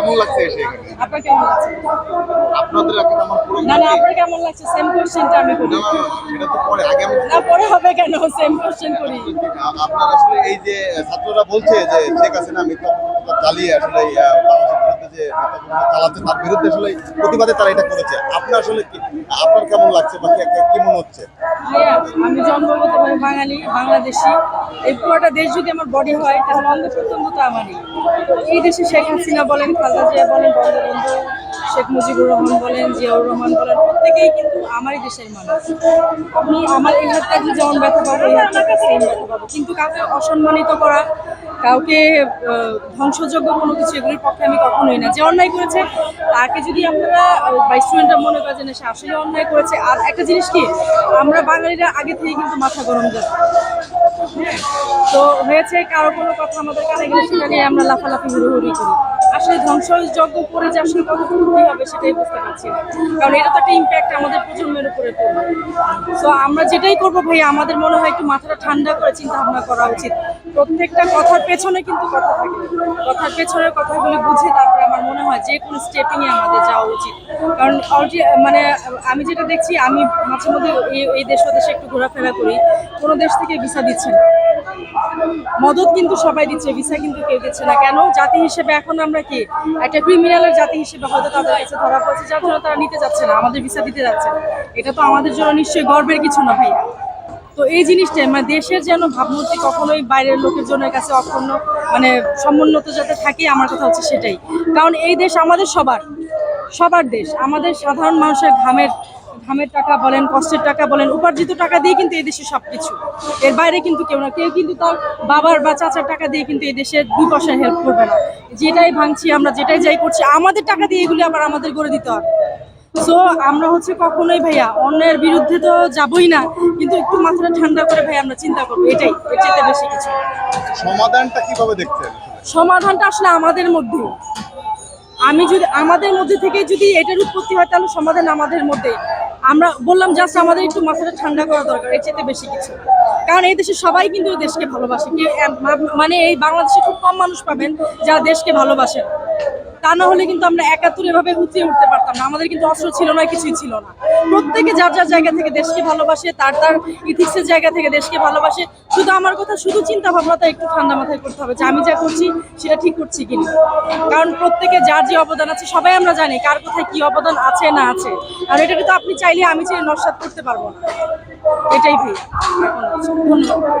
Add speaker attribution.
Speaker 1: কেমন লাগছে এসে এখানে?
Speaker 2: আপনার কেমন লাগছে?
Speaker 1: আপনাদের আমার পুরো
Speaker 2: না না আপনার কেমন লাগছে? সেম কোশ্চেনটা আমি করি।
Speaker 1: না, সেটা তো পরে আগে আমি
Speaker 2: না পরে হবে কেন? সেম কোশ্চেন করি।
Speaker 1: আপনার আসলে এই যে ছাত্ররা বলছে যে শেখ হাসিনা মিথ্যা চালিয়ে আসলে যে মিথ্যা তার বিরুদ্ধে আসলে প্রতিবাদে তারা এটা করেছে। আপনার আসলে কি আপনার কেমন লাগছে বা কি- মনে হচ্ছে?
Speaker 2: আমি জন্মগত ভাবে বাঙালি বাংলাদেশি। এই পুরোটা দেশ যদি আমার বডি হয় তাহলে অঙ্গ প্রত্যঙ্গ তো আমারই। এই দেশে শেখ হাসিনা বলেন খালেদা জিয়া বলেন, বঙ্গবন্ধু শেখ মুজিবুর রহমান বলেন, জিয়াউর রহমান বলেন, প্রত্যেকেই কিন্তু আমারই দেশের মানুষ। আমি আমার এই হাতটা যেমন ব্যথা পাবো, এই হাতটা সেম ব্যথা পাবো। কিন্তু কাউকে অসম্মানিত করা, কাউকে ধ্বংসযোগ্য কোনো কিছু এগুলির পক্ষে আমি কখনোই না। যে অন্যায় করেছে, তাকে যদি আপনারা বা স্টুডেন্টরা মনে করে যে সে আসলে অন্যায় করেছে, আর একটা জিনিস কি, আমরা বাঙালিরা আগে থেকে কিন্তু মাথা গরম যায় হ্যাঁ? তো হয়েছে কারও কোনো কথা আমাদের কানে গেলে সেটা নিয়ে আমরা লাফালাফি, হুড়োহুড়ি করি। আসলে ধ্বংসযজ্ঞ করে যে আসলে কত ক্ষতি হবে সেটাই বুঝতে পারছি কারণ এটা তো একটা ইম্প্যাক্ট আমাদের প্রজন্মের উপরে পড়বে। সো আমরা যেটাই করব ভাই, আমাদের মনে হয় একটু মাথাটা ঠান্ডা করে চিন্তা ভাবনা করা উচিত। প্রত্যেকটা কথার পেছনে কিন্তু কথা থাকে। কথার পেছনের কথাগুলি বুঝে তারপরে আমার মনে হয় যে কোনো স্টেপিংয়ে আমাদের যাওয়া উচিত। কারণ মানে আমি যেটা দেখছি, আমি মাঝে মধ্যে এই দেশ ও দেশে একটু ঘোরাফেরা করি। কোনো দেশ থেকে ভিসা দিচ্ছে না। মদত কিন্তু সবাই দিচ্ছে, ভিসা কিন্তু কেউ দিচ্ছে না। কেন? জাতি হিসেবে এখন আমরা কি? একটা ক্রিমিনালের জাতি হিসেবে হয়তো তাদের কাছে ধরা পড়ছে, যার জন্য তারা নিতে যাচ্ছে না, আমাদের ভিসা দিতে যাচ্ছে। না এটা তো আমাদের জন্য নিশ্চয়ই গর্বের কিছু না ভাইয়া। তো এই জিনিসটা মানে দেশের যেন ভাবমূর্তি কখনোই বাইরের লোকের জন্য কাছে অক্ষুণ্ণ মানে সমুন্নত যাতে থাকে, আমার কথা হচ্ছে সেটাই। কারণ এই দেশ আমাদের সবার সবার দেশ। আমাদের সাধারণ মানুষের ঘামের ঘামের টাকা বলেন কষ্টের টাকা বলেন উপার্জিত টাকা দিয়ে কিন্তু এই দেশে সব কিছু এর বাইরে কিন্তু কেউ না কেউ কিন্তু তার বাবার বা চাচার টাকা দিয়ে কিন্তু এই দেশের দুই পয়সা হেল্প করবে না। যেটাই ভাঙছি আমরা যেটাই যাই করছি আমাদের টাকা দিয়ে এগুলি আবার আমাদের করে দিতে হবে। সো আমরা হচ্ছে কখনোই ভাইয়া অন্যের বিরুদ্ধে তো যাবই না কিন্তু একটু মাথাটা ঠান্ডা করে ভাই আমরা চিন্তা করব এটাই এর চেয়ে বেশি কিছু।
Speaker 1: সমাধানটা কীভাবে দেখছেন?
Speaker 2: সমাধানটা আসলে আমাদের মধ্যে। আমি যদি আমাদের মধ্যে থেকে যদি এটার উৎপত্তি হয় তাহলে সমাধান আমাদের মধ্যে। আমরা বললাম জাস্ট আমাদের একটু মাথাটা ঠান্ডা করা দরকার, এর চেয়ে বেশি কিছু কারণ এই দেশে সবাই কিন্তু দেশকে ভালোবাসে। মানে এই বাংলাদেশে খুব কম মানুষ পাবেন যারা দেশকে ভালোবাসেন তা না হলে কিন্তু আমরা একাত্তর এভাবে উঠিয়ে উঠতে পারতাম না। আমাদের কিন্তু অস্ত্র ছিল না, কিছুই ছিল না। প্রত্যেকে যার যার জায়গা থেকে দেশকে ভালোবাসে, তার তার ইথিক্সের জায়গা থেকে দেশকে ভালোবাসে। শুধু আমার কথা, শুধু চিন্তা ভাবনাটা একটু ঠান্ডা মাথায় করতে হবে যে আমি যা করছি, সেটা ঠিক করছি কিনা। কারণ প্রত্যেকে যার যে অবদান আছে, সবাই আমরা জানি কার কোথায় কি অবদান আছে না আছে। আর এটাকে তো আপনি চাইলে আমি চাইলে নস্বাত করতে পারব না। এটাই ভাই। ধন্যবাদ।